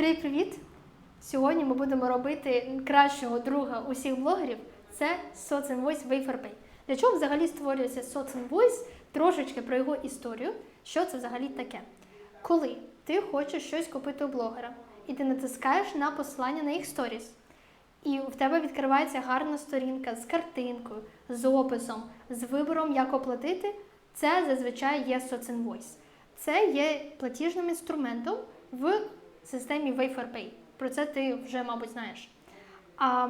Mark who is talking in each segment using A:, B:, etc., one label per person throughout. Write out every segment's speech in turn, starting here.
A: Привіт-привіт! Сьогодні ми будемо робити кращого друга усіх блогерів. Це SoцInvoice Waferpay. Для чого взагалі створюється SoцInvoice? Трошечки про його історію. Що це взагалі таке? Коли ти хочеш щось купити у блогера, і ти натискаєш на посилання на їх сторіс, і в тебе відкривається гарна сторінка з картинкою, з описом, з вибором, як оплатити, це зазвичай є SoцInvoice. Це є платіжним інструментом в системі WaferPay. Про це ти вже, мабуть, знаєш. А,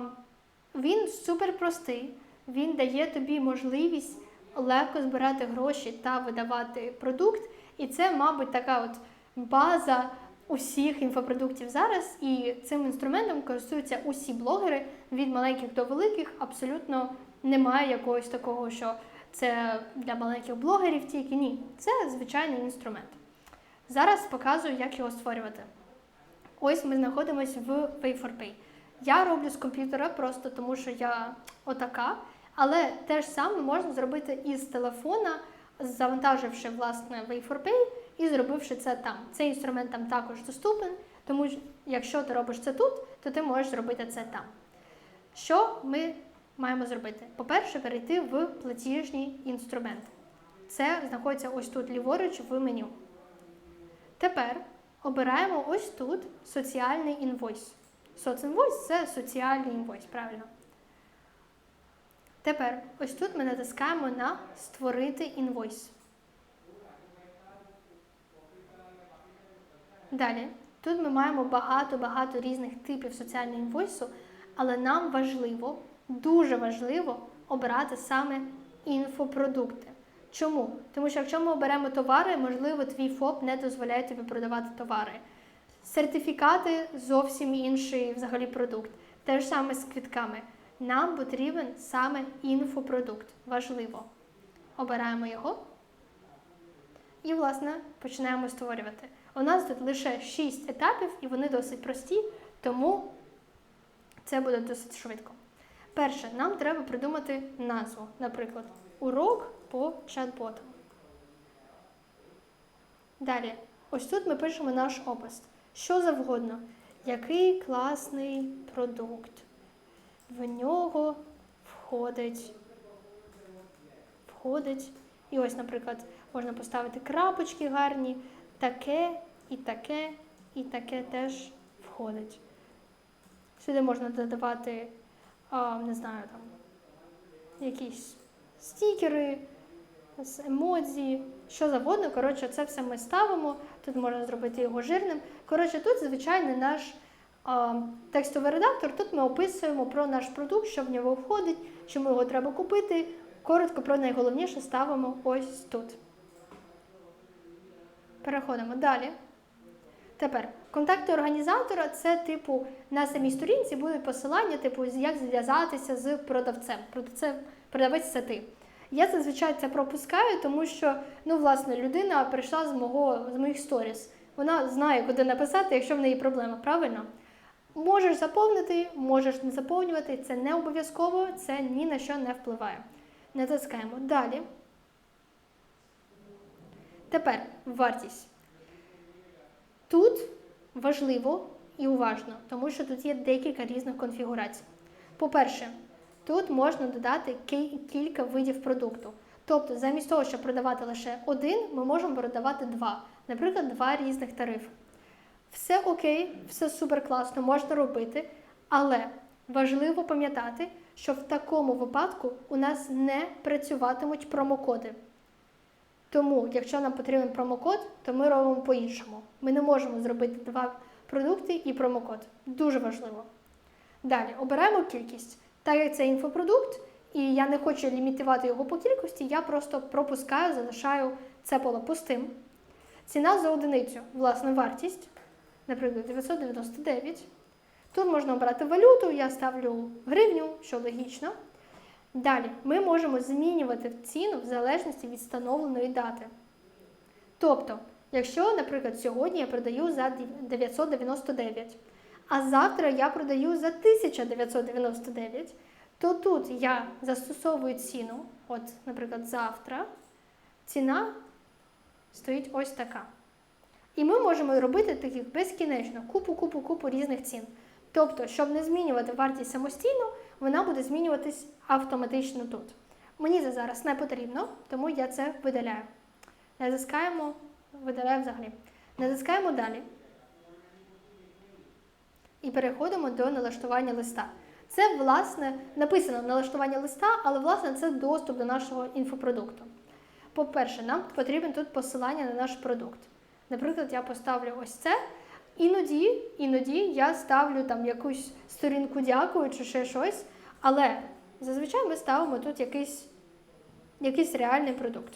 A: він супер простий, він дає тобі можливість легко збирати гроші та видавати продукт. І це, мабуть, така от база усіх інфопродуктів зараз. І цим інструментом користуються усі блогери від маленьких до великих. Абсолютно немає якогось такого, що це для маленьких блогерів тільки ні. Це звичайний інструмент. Зараз показую, як його створювати. Ось ми знаходимося в Pay4Pay. Я роблю з комп'ютера просто тому, що я отака. Але те ж саме можна зробити із телефона, завантаживши власне Way4Pay і зробивши це там. Цей інструмент там також доступен, тому що якщо ти робиш це тут, то ти можеш зробити це там. Що ми маємо зробити? По-перше, перейти в платіжні інструменти. Це знаходиться ось тут ліворуч в меню. Тепер обираємо ось тут соціальний інвойс. Соцінвойс це соціальний інвойс, правильно. Тепер ось тут ми натискаємо на Створити інвойс. Далі, тут ми маємо багато-багато різних типів соціального інвойсу, але нам важливо, дуже важливо обирати саме інфопродукти. Чому? Тому що якщо ми оберемо товари, можливо, твій ФОП не дозволяє тобі продавати товари. Сертифікати зовсім інший взагалі продукт. Те ж саме з квітками. Нам потрібен саме інфопродукт. Важливо. Обираємо його і, власне, починаємо створювати. У нас тут лише 6 етапів, і вони досить прості, тому це буде досить швидко. Перше, нам треба придумати назву, наприклад, урок по чат-ботам. Далі, ось тут ми пишемо наш опис. Що завгодно, який класний продукт. В нього входить, входить. І ось, наприклад, можна поставити крапочки гарні, таке і таке, і таке теж входить. Сюди можна додавати, а, не знаю, там, якісь стікери, з емодзі, що завгодно. Коротше, це все ми ставимо. Тут можна зробити його жирним. Коротше, тут звичайний наш а, текстовий редактор. Тут ми описуємо про наш продукт, що в нього входить, чому його треба купити. Коротко про найголовніше ставимо ось тут. Переходимо далі. Тепер контакти організатора це, типу, на самій сторінці будуть посилання, типу, як зв'язатися з продавцем. Продавець це ти. Я зазвичай це пропускаю, тому що ну, власне, людина прийшла з мого з моїх сторіс. Вона знає, куди написати, якщо в неї проблема, правильно? Можеш заповнити, можеш не заповнювати, це не обов'язково, це ні на що не впливає. Натискаємо далі. Тепер вартість. Тут важливо і уважно, тому що тут є декілька різних конфігурацій. По-перше, тут можна додати кілька видів продукту. Тобто, замість того, щоб продавати лише один, ми можемо продавати два. Наприклад, два різних тарифи. Все окей, все супер класно, можна робити, але важливо пам'ятати, що в такому випадку у нас не працюватимуть промокоди. Тому, якщо нам потрібен промокод, то ми робимо по-іншому. Ми не можемо зробити два продукти і промокод. Дуже важливо. Далі обираємо кількість. Так як це інфопродукт, і я не хочу лімітувати його по кількості, я просто пропускаю, залишаю це поле пустим. Ціна за одиницю, власне, вартість, наприклад, 999. Тут можна обрати валюту, я ставлю гривню, що логічно. Далі ми можемо змінювати ціну в залежності від встановленої дати. Тобто, якщо, наприклад, сьогодні я продаю за 999, а завтра я продаю за 1999, то тут я застосовую ціну, от, наприклад, завтра ціна стоїть ось така. І ми можемо робити таких безкінечно, купу, купу, купу різних цін. Тобто, щоб не змінювати вартість самостійно, вона буде змінюватись автоматично тут. Мені це зараз не потрібно, тому я це видаляю. Натискаємо, видаляю взагалі. Натискаємо далі. І переходимо до налаштування листа. Це, власне, написано налаштування листа, але, власне, це доступ до нашого інфопродукту. По-перше, нам потрібен тут посилання на наш продукт. Наприклад, я поставлю ось це. Іноді, іноді я ставлю там якусь сторінку дякую чи ще щось, але зазвичай ми ставимо тут якийсь, якийсь реальний продукт.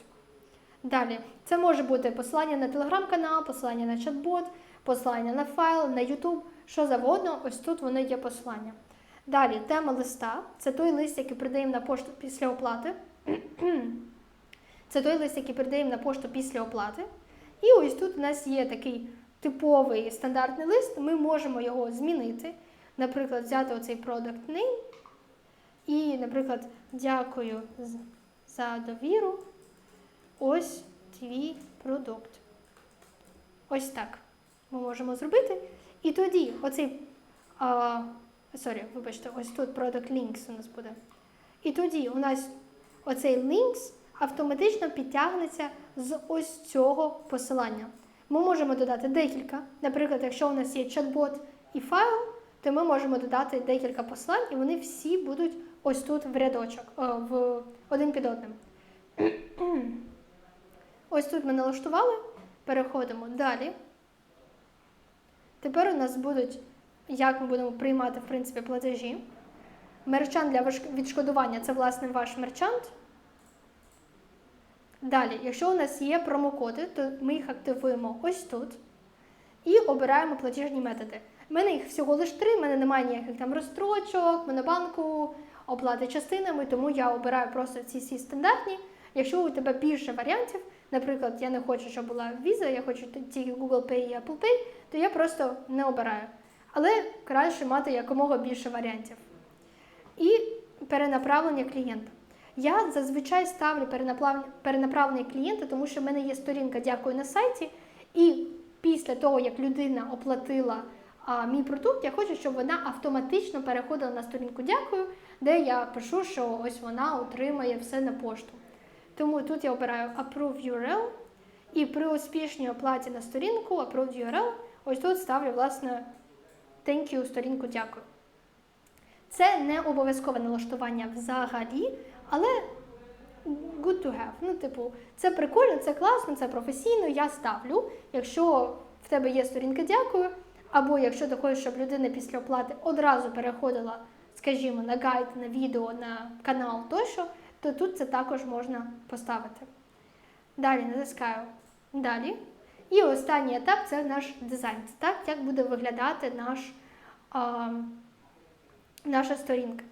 A: Далі, це може бути посилання на телеграм-канал, посилання на чат-бот, посилання на файл, на YouTube, що завгодно, ось тут воно є посилання. Далі, тема листа це той лист, який придаємо на пошту після оплати. Це той лист, який передаємо на пошту після оплати. І ось тут у нас є такий типовий стандартний лист, ми можемо його змінити. Наприклад, взяти оцей product name і, наприклад, дякую за довіру. Ось твій продукт. Ось так ми можемо зробити. І тоді оцей. А, sorry, вибачте, ось тут product links у нас буде. І тоді у нас оцей links автоматично підтягнеться з ось цього посилання. Ми можемо додати декілька. Наприклад, якщо у нас є чат-бот і файл, то ми можемо додати декілька посилань, і вони всі будуть ось тут в рядочок, о, в один під одним. Ось тут ми налаштували, переходимо далі. Тепер у нас будуть, як ми будемо приймати, в принципі, платежі. Мерчант для відшкодування це, власне, ваш мерчант. Далі, якщо у нас є промокоди, то ми їх активуємо ось тут і обираємо платіжні методи. У мене їх всього лише три, в мене немає ніяких там розстрочок, монобанку, оплати частинами, тому я обираю просто ці всі стандартні. Якщо у тебе більше варіантів, наприклад, я не хочу, щоб була Visa, я хочу тільки Google Pay і Apple Pay, то я просто не обираю. Але краще мати якомога більше варіантів. І перенаправлення клієнта. Я зазвичай ставлю перенаправлення клієнта, тому що в мене є сторінка Дякую на сайті, і після того, як людина оплатила а, мій продукт, я хочу, щоб вона автоматично переходила на сторінку Дякую, де я пишу, що ось вона отримає все на пошту. Тому тут я обираю Approve URL, і при успішній оплаті на сторінку Approved URL, ось тут ставлю, власне, Thank you, сторінку дякую. Це не обов'язкове налаштування взагалі, але good to have. Ну, типу, це прикольно, це класно, це професійно. Я ставлю. Якщо в тебе є сторінка дякую, або якщо ти хочеш, щоб людина після оплати одразу переходила, скажімо, на гайд, на відео, на канал тощо, то тут це також можна поставити. Далі натискаю далі. І останній етап це наш дизайн. Це так, як буде виглядати наш, а, наша сторінка.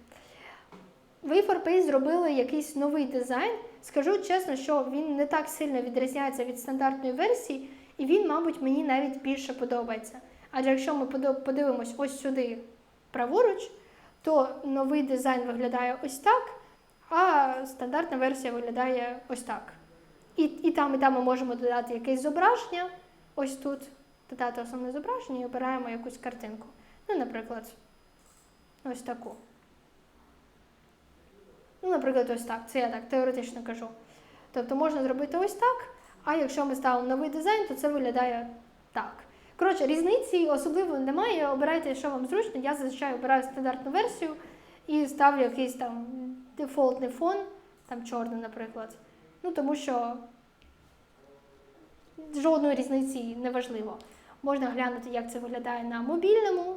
A: В A4Pay зробили якийсь новий дизайн. Скажу чесно, що він не так сильно відрізняється від стандартної версії, і він, мабуть, мені навіть більше подобається. Адже якщо ми подивимось ось сюди праворуч, то новий дизайн виглядає ось так, а стандартна версія виглядає ось так. І, і там, і там ми можемо додати якесь зображення. Ось тут додати основне зображення і обираємо якусь картинку. Ну, наприклад, ось таку. Ну, наприклад, ось так. Це я так теоретично кажу. Тобто можна зробити ось так, а якщо ми ставимо новий дизайн, то це виглядає так. Коротше, різниці особливо немає. Обирайте, що вам зручно. Я зазвичай обираю стандартну версію і ставлю якийсь там дефолтний фон, там чорний, наприклад. Ну, тому що жодної різниці не важливо. Можна глянути, як це виглядає на мобільному.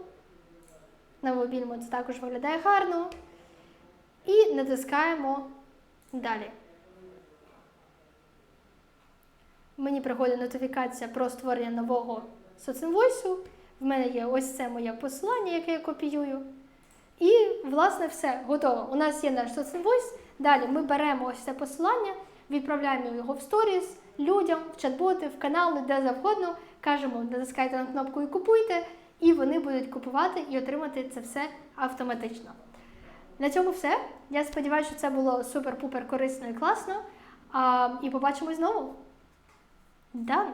A: На мобільному це також виглядає гарно. І натискаємо далі. Мені приходить нотифікація про створення нового соцінвойсу. В мене є ось це моє посилання, яке я копіюю. І, власне, все, готово. У нас є наш соцінвойс. Далі ми беремо ось це посилання, відправляємо його в сторіс людям, в чат-боти, в канали, де завгодно. Кажемо, натискайте на кнопку і купуйте, і вони будуть купувати і отримати це все автоматично. На цьому все. Я сподіваюся, що це було супер-пупер корисно і класно. А, і побачимось знову. Done!